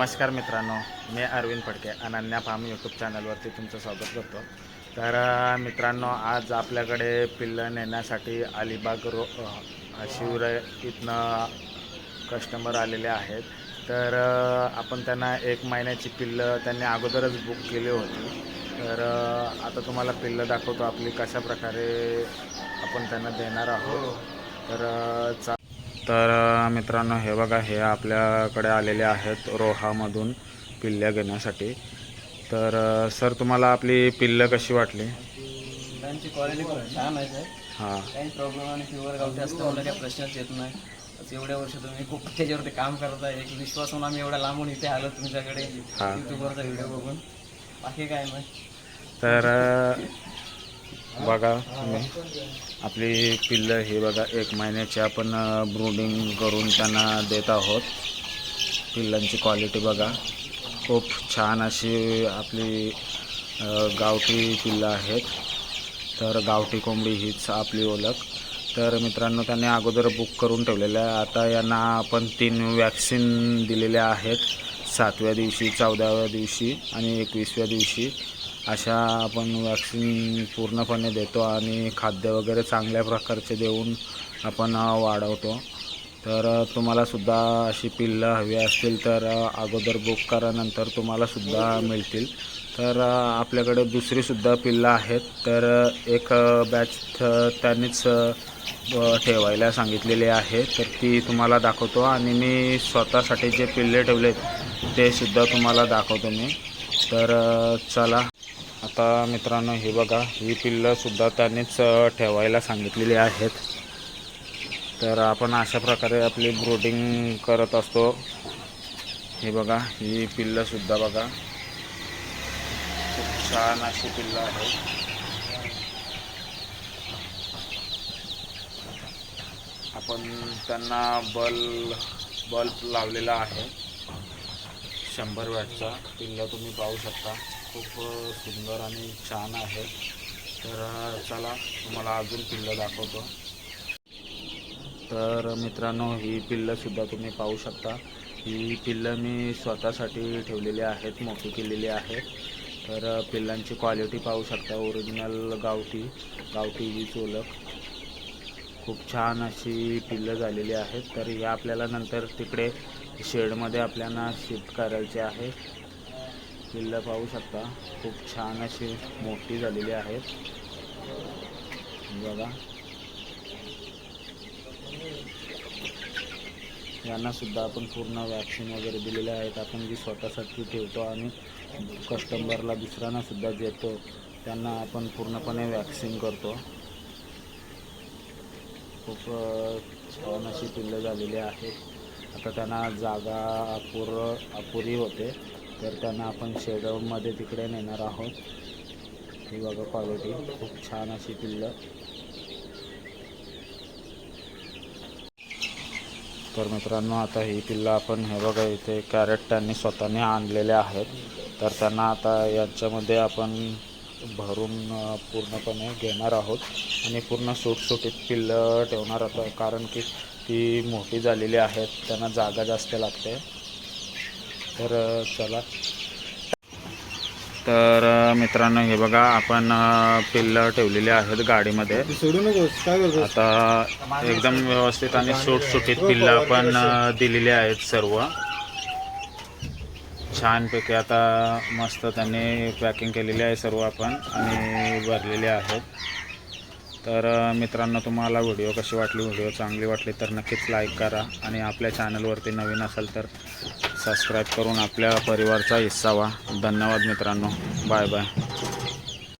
नमस्कार मित्रांनो मी अरविंद फडके अनन्या फार्म यूट्यूब चॅनलवरती तुमचं स्वागत करतो. तर मित्रांनो आज आपल्याकडे पिल्लं नेण्यासाठी अलिबाग रो अ, शिवराय इथनं कस्टमर आलेले आहेत. तर आपण त्यांना एक महिन्याची पिल्लं त्यांनी अगोदरच बुक केली होती. तर आता तुम्हाला पिल्लं दाखवतो आपली कशा प्रकारे आपण त्यांना देणार आहोत. तर चा तर मित्रांनो हे बघा हे आपल्याकडे आलेले आहेत रोहामधून पिल्ल्या घेण्यासाठी. तर सर तुम्हाला आपली पिल्लं कशी वाटली? त्यांची क्वालिटी छान आहे सर हां. काही प्रॉब्लेम आणि फ्युअर गावठी असतं मला काही प्रश्नच येत नाही. एवढ्या वर्ष तुम्ही खूप त्याच्यावरती काम करताय. एक विश्वासून आम्ही एवढ्या लांबून इथे आलो तुमच्याकडे हा. युट्यूबवरचा व्हिडिओ बघून. बाकी काय नाही. तर बघा तुम्ही. आपली पिल्लं ही बघा एक महिन्याची आपण ब्रूडिंग करून त्यांना देत आहोत. पिल्लांची क्वालिटी बघा. खूप छान अशी आपली गावठी पिल्लं आहेत. तर गावठी कोंबडी हीच आपली ओळख. तर मित्रांनो त्यांनी अगोदर बुक करून ठेवलेलं आहे आता यांना आपण तीन वॅक्सिन दिलेल्या आहेत. सातव्या दिवशी चौदाव्या दिवशी आणि एकवीसव्या दिवशी. अशा आपण वॅक्सिन पूर्णपणे देतो आणि खाद्य वगैरे चांगल्या प्रकारचे देऊन आपण वाढवतो. तर तुम्हालासुद्धा अशी पिल्लं हवी असतील तर अगोदर बुक करा नंतर तुम्हालासुद्धा मिळतील. तर आपल्याकडे दुसरीसुद्धा पिल्लं आहेत. तर एक बॅच त्यांनीच ठेवायला सांगितलेली आहे. तर ती तुम्हाला दाखवतो आणि मी स्वतःसाठी जे पिल्ले ठेवलेत ते सुद्धा तुम्हाला दाखवतो मी. तर चला आता मित्रांनो हे बघा ही पिल्लंसुद्धा त्यांनीच ठेवायला सांगितलेली आहेत. तर आपण अशा प्रकारे आपली ब्रोडिंग करत असतो. हे बघा ही पिल्लंसुद्धा बघा. खूप छान अशी पिल्लं आहेत. आपण त्यांना बल्ब बल्ब लावलेला आहे. शंभर वॅटचा पिल्लं तुम्ही पाहू शकता. खूप सुंदर आणि छान आहे. तर चला तुम्हाला अजून पिल्लं दाखवतो. तर मित्रांनो ही पिल्लंसुद्धा तुम्ही पाहू शकता. ही पिल्लं मी स्वतःसाठी ठेवलेली आहेत मोठी केलेली आहेत. तर पिल्लांची क्वालिटी पाहू शकता. ओरिजिनल गावठी गावठी ही चोलक. खूप छान अशी पिल्लं झालेली आहेत. तर ही आपल्याला नंतर तिकडे शेडमध्ये आपल्याला शिफ्ट करायचे आहे. किल्ला पाहू शकता. खूप छान अशी मोठी झालेली आहेत. बघा. यांना सुद्धा आपण पूर्ण वॅक्सिन वगैरे दिलेले आहेत. आपण जी स्वतःसाठी ठेवतो आणि कस्टमरला दुसऱ्यांना सुद्धा देतो त्यांना आपण पूर्णपणे वॅक्सिन करतो. खूप छान अशी पिल्लं झालेली आहे आता त्यांना जागा अपुर अपुरी होते. तर त्यांना आपण शेडमध्ये तिकडे नेणार आहोत. ही बघा क्वालिटी खूप छान अशी पिल्लं. तर मित्रांनो आता ही पिल्लं आपण हे बघा इथे कॅरेट त्यांनी स्वतःने आणलेले आहेत. तर त्यांना आता याच्यामध्ये आपण भरून पूर्णपणे घेणार आहोत. आणि पूर्ण सुटसुटीत पिल्लं ठेवणार आता कारण की ती मोठी झालेली आहेत. त्यांना जागा जास्त लागते. तर चला. तर मित्रांनो हे बघा आपण पिल्लं ठेवलेली आहेत गाडीमध्ये. आता एकदम व्यवस्थित आणि सुटसुटीत पिल्लं आपण दिलेली आहेत सर्व. छानपैकी आता मस्त त्यांनी पॅकिंग केलेली आहे सर्व आपण आणि भरलेले आहेत. तर मित्रांनो तुम्हाला व्हिडिओ कशी वाटली? व्हिडिओ चांगली वाटली तर नक्कीच लाईक करा आणि आपल्या चॅनलवरती नवीन असेल तर सबस्क्राईब करून आपल्या परिवारचा हिस्सा व्हा. धन्यवाद मित्रांनो. Bye bye.